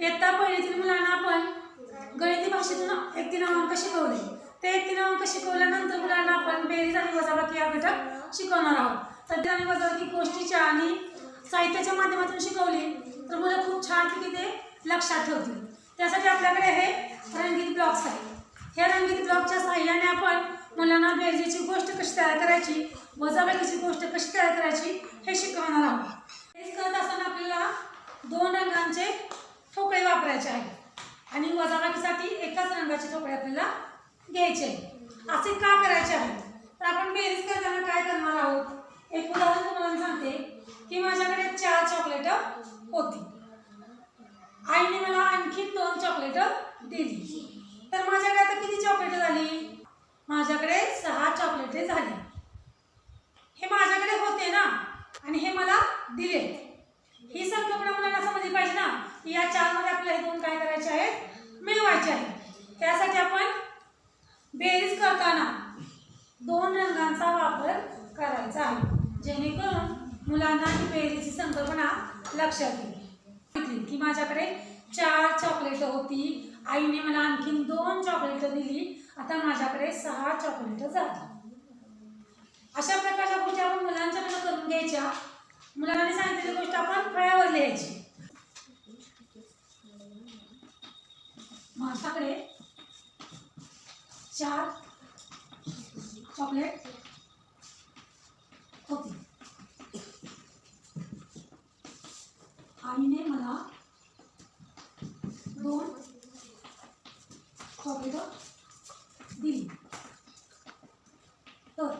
इयत्ता पहिलीतील मुलांना आपण गणिती भाषेतून एक दिनांक शिकवले. ते एक दिनांक शिकवल्यानंतर मुलांना आपण बेरीज आणि वजाबाकी हा घटक शिकवणार आहोत. तर आणि वजाबाकी गोष्टीच्या आणि साहित्याच्या माध्यमातून शिकवली तर मुलं खूप छानपैकी ते लक्षात ठेवतील. त्यासाठी आपल्याकडे हे रंगीत ब्लॉक्स आहेत. ह्या रंगीत ब्लॉकच्या साह्याने आपण मुलांना बेरजेची गोष्ट कशी तयार करायची वजाबाकीची गोष्ट कशी तयार करायची हे शिकवणार आहोत. हेच करत असताना आपल्याला दोन रंगांचे ठोकळे वापरायचे आहेत. आणि वजाबाकीसाठी एकाच रंगाचे ठोकळे आपल्याला घ्यायचे आहे असे का करायचे आहे तर आपण बेरीज करताना काय करणार आहोत? एक उदाहरण तुम्हाला सांगते की माझ्याकडे चार चॉकलेट होती. आईने मला आणखी दोन चॉकलेट दिली. तर माझ्याकडे आता किती चॉकलेट झाली? माझ्याकडे सहा चॉकलेटे झाली. हे माझ्याकडे होते ना? आणि हे मला दिले. ही संकल्पना मुलांना समजली पाहिजे ना? या चारमध्ये आपल्याला दोन काय करायचे आहेत? मिळवायचे आहेत. त्यासाठी आपण बेरीज करताना दोन रंगांचा वापर करायचा आहे. जेणेकरून मुलांना ही बेरीजची संकल्पना लक्षात येईल. की माझ्याकडे चार चॉकलेट होती. आईने मला आणखीन दोन चॉकलेट दिली. आता माझ्याकडे सहा चॉकलेट जाते अशा प्रकारच्या गोष्टी आपण मुलांच्याकडे करून घ्यायच्या. मुलांनी सांगितलेली गोष्ट आपण फळ्यावर लिहायची. माझ्याकडे चार चॉकलेट होती. आईने मला दोन चॉकलेट दिली. तर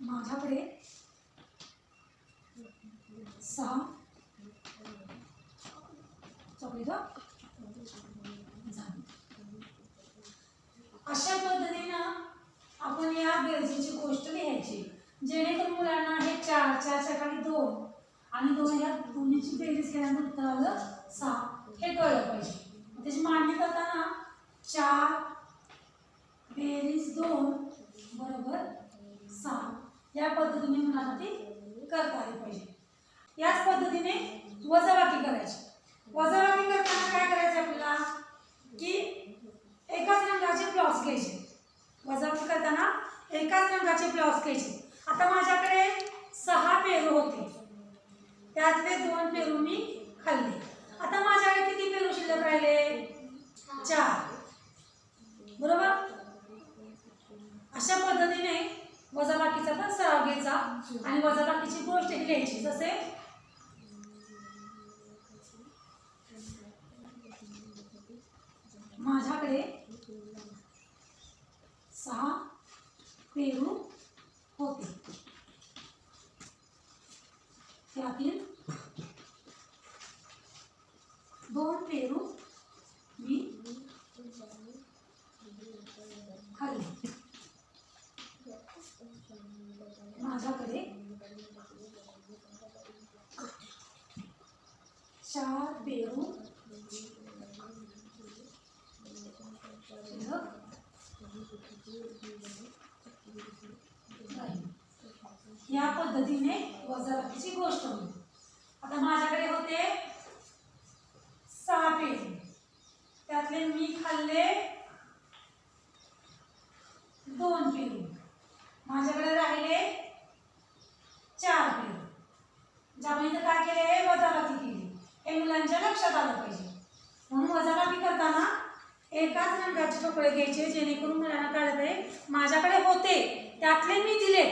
माझ्याकडे सहा चॉकलेट झाली अशा पद्धतीनं आपण या बेरजेची गोष्ट लिहायची जेणेकरून मुलांना हे चार चारच्या खाली दोन आणि दोन या बेरीज केल्यानंतर उत्तर आलं सहा हे कळलं पाहिजे. त्याची मांडणी करताना चार बेरीज दोन बरोबर सहा या पद्धतीने मुलांना ती करता आली पाहिजे. याच पद्धतीने वजाबाकी करायची. वजाबाकी करताना काय करायचं आपल्याला? की एकाच रंगाचे ब्लाउज घ्यायचे. वजाबाकी करताना एकाच रंगाचे ब्लाउज घ्यायचे. आता माझ्याकडे सहा पेरू होते. त्यातले दोन पेरू मी खाल्ले. आता माझ्याकडे किती पेरू शिल्लक राहिले? चार. बरोबर? अशा पद्धतीने वजाबाकीचा पण सराव घ्यायचा आणि वजाबाकीची गोष्ट लिहायची जसे माझ्याकडे सहा पेरू होते. त्यातील पेरू मी खाल्ले. माझ्याकडे चार पेरू या पद्धतीने वजाबाकीची गोष्ट होईल. आता माझ्याकडे होते सहा पेरू त्यातले मी खाल्ले दोन पेरू माझ्याकडे राहिले चार पेरू ज्यामुळे इथं काय केले वजाबाकी केली हे मुलांच्या लक्षात आलं पाहिजे म्हणून वजाबाकी करताना एकाच रंगाचे कपडे घ्यायचे जेणेकरून मुलांना कळलं माझ्याकडे होते त्यातले मी दिले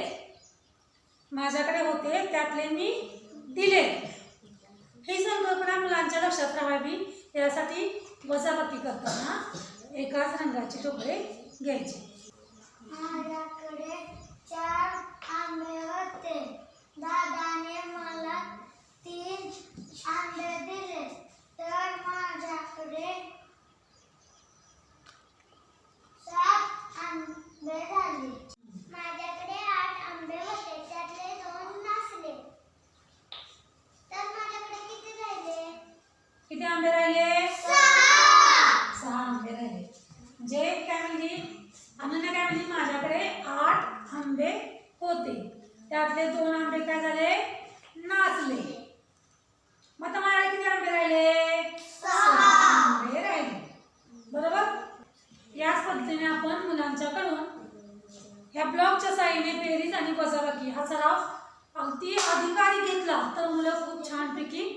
माझ्याकडे होते त्यातले मी दिले ही संकल्पना मुलांच्या लक्षात राहावी यासाठी वजाबाकी करताना एकाच रंगाचे तुकडे घ्यायचे. माझ्याकडे चार आंबे होते. दादाने मला तीन आंबे दिले. आंबे राहिले सहा आंबे राहिले जे काय म्हणजे अनन्या काय म्हणजे माझ्याकडे आठ आंबे होते. त्यातले दोन आंबे काय झाले? नाचले. मग आता तुम्हाला किती आंबे राहिले? आंबे राहिले. बरोबर? याच पद्धतीने आपण मुलांच्याकडून ह्या ब्लॉकच्या साईडने पेरीज आणि वजाबाकी हा सराव अगदी अधिकारी घेतला. तर मुलं खूप छानपैकी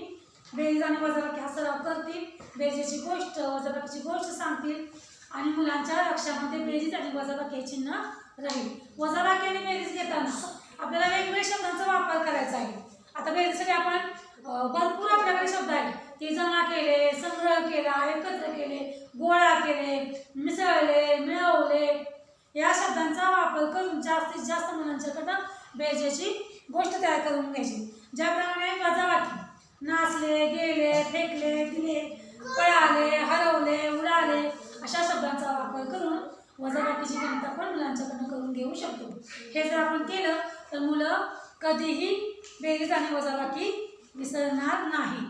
बेरीज आणि वजाबाकी सराव करतील बेजेची गोष्ट वजाबाकीची गोष्ट सांगतील आणि मुलांच्या लक्षामध्ये बेरीज आणि वजाबाकी हे चिन्ह राहील. वजाबाकी आणि बेरीज घेताना आपल्याला वेगवेगळ्या शब्दांचा वापर करायचा आहे. आता बेरीजसाठी आपण भरपूर आपल्याकडे शब्द आहेत. ते जमा केले संग्रह केला एकत्र केले गोळा केले मिसळले मिळवले. या शब्दांचा वापर करून जास्तीत जास्त मुलांच्याकडं बेजेची गोष्ट तयार करून घ्यायची. ज्याप्रमाणे वजाबाकी नाचले गेले फेकले दिले पळाले हरवले उडाले अशा शब्दांचा वापर करून वजाबाकीची गणित आपण मुलांच्याकडनं करून घेऊ शकतो. हे जर आपण केलं तर मुलं कधीही बेरीज आणि वजाबाकी विसरणार नाही.